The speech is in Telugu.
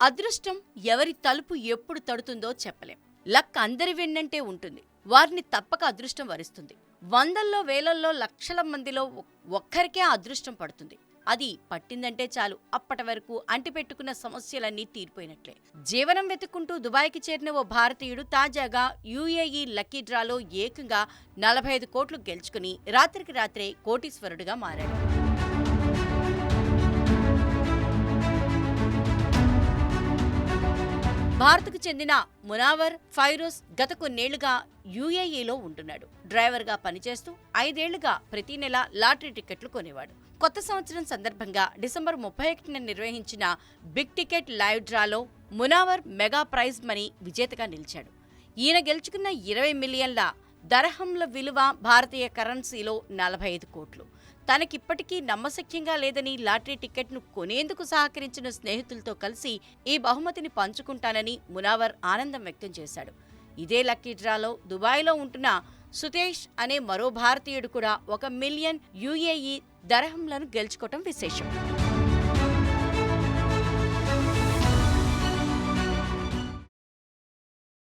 అదృష్టం ఎవరి తలుపు ఎప్పుడు తడుతుందో చెప్పలేం. లక్ అందరి వెన్నంటే ఉంటుంది. వారిని తప్పక అదృష్టం వరిస్తుంది. వందల్లో వేలల్లో లక్షల మందిలో ఒక్కరికే అదృష్టం పడుతుంది. అది పట్టిందంటే చాలు. అప్పటి వరకు అంటిపెట్టుకున్న సమస్యలన్నీ తీరిపోయినట్లే. జీవనం వెతుక్కుంటూ దుబాయ్కి చేరిన ఓ భారతీయుడు తాజాగా యూఏఈ లక్కీ డ్రాలో ఏకంగా నలభై ఐదు కోట్లు గెలుచుకుని రాత్రికి రాత్రే కోటీశ్వరుడుగా మారాడు. భారత్కు చెందిన మునావర్ ఫైరోస్ గత కొన్నేళ్ళుగా యూఏఈలో ఉంటున్నాడు. డ్రైవర్గా పనిచేస్తూ ఐదేళ్ళుగా ప్రతి నెల లాటరీ టికెట్లు కొనేవాడు. కొత్త సంవత్సరం సందర్భంగా డిసెంబర్ ముప్పై ఒకటిన నిర్వహించిన బిగ్ టికెట్ లైవ్ డ్రాలో మునావర్ మెగా ప్రైజ్ మనీ విజేతగా నిలిచాడు. ఈయన గెలుచుకున్న ఇరవై మిలియన్ల దరహంల విలువ భారతీయ కరెన్సీలో నలభై ఐదు కోట్లు. తనకిప్పటికీ నమ్మశక్యంగా లేదని లాటరీ టికెట్ను కొనేందుకు సహకరించిన స్నేహితులతో కలిసి ఈ బహుమతిని పంచుకుంటానని మునావర్ ఆనందం వ్యక్తం చేశాడు. ఇదే లక్కీ డ్రాలో దుబాయ్లో ఉంటున్న సుతేష్ అనే మరో భారతీయుడు కూడా ఒక మిలియన్ యుఏఈ దరహంలను గెలుచుకోవటం విశేషం.